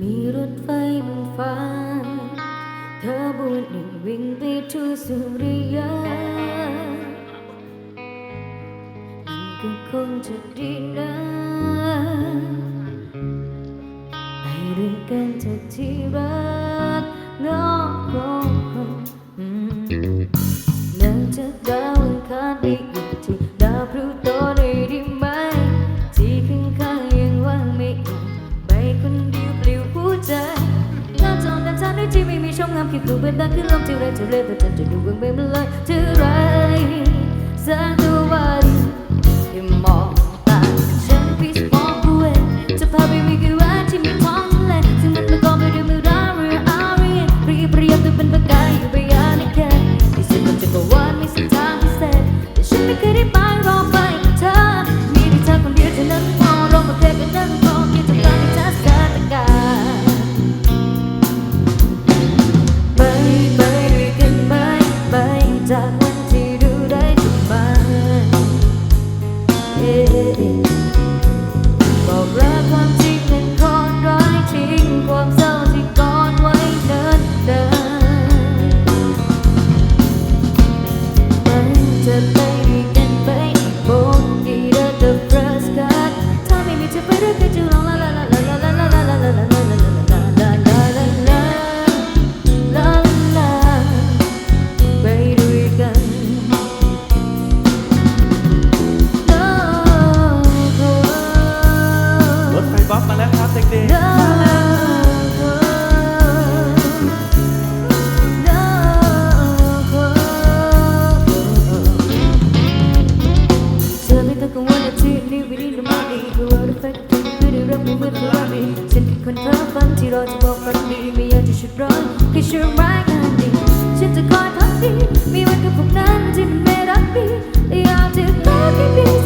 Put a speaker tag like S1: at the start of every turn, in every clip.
S1: มีรถไฟบนฟ้า เธอบุนหนึ่วิ่งไปทุ่วสุริยะมันก็คงจะดีนะ ไปด้วยกันเธอที่รัก คิดดูเป็นดังคือลมที่แรงจะเร็วแต่จะดูเบื้องเบื้องเลยเท่าไรแสงตะวันที่ม่บ๊อ
S2: บมาแล้วครับเด็ก
S1: คนเพ้อฝันที่รอจะบอกฝันดีไม่อยากจะชุดร้อนให้ชื่อร้ายงานดีฉันจะคอยทักทีมีวันกับพวกนั้นที่มันไม่รักดีอยากจะรักดี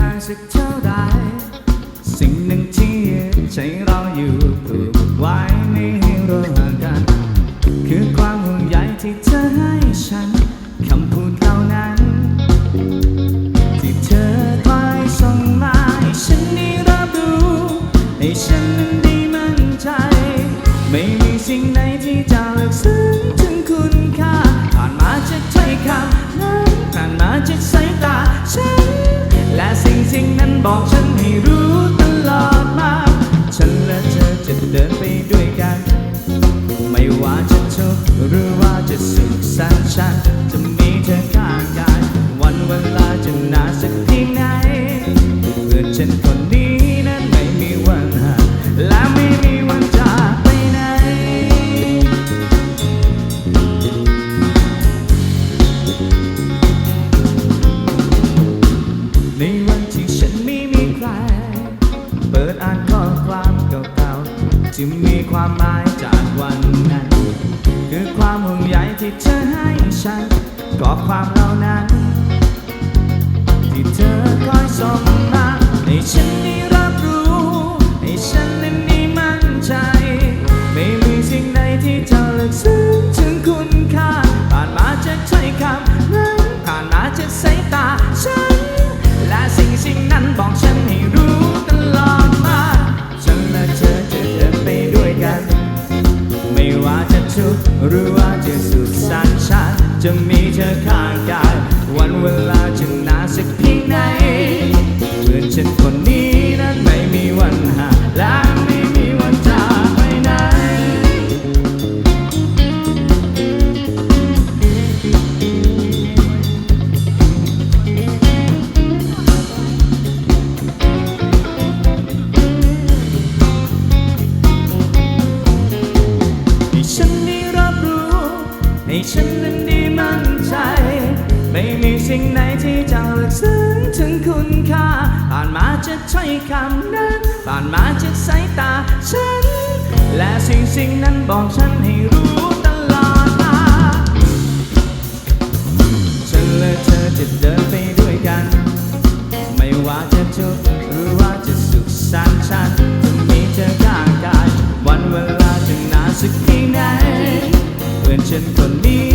S1: ห่างสักเท่าไร
S3: สิ่งหนึ่งที่ใจเราอยู่ถูกไว้ไม่ให้เราห่างกัน คือความ 保证าๆที่มีความหมายจากวันนั้น คือความห่วงใยที่เธอให้ฉันก็ความเหล่านั้น ที่เธอคอยส่งมาให้ฉันได้รับรู้ ให้ฉันนั้นได้มั่นใจ ไม่มีสิ่งใดที่จะลึกซึ้งถึงคุณค่าผ่านมาจากถ้อยคำนั้นผ่านมาจากสายตาฉัน และสิ่งสิ่งนั้นบอกฉัน จะมีเธอข้างกายวันเวลา ไม่มีสิ่งไหนที่จะลึกซึ้งถึงคุณค่า ผ่านมาจากถ้อยคำนั้น ผ่านมาจากสายตาฉัน และสิ่งสิ่งนั้นบอกฉันให้รู้ตลอดมาฉันและเธอจะเดินไปด้วยกัน ไม่ว่าจะทุกข์หรือว่าจะสุขสันต์ฉันจะมีเธอข้างกาย วันเวลาจะนานสักเพียงไหนเพื่อนฉันคนนี้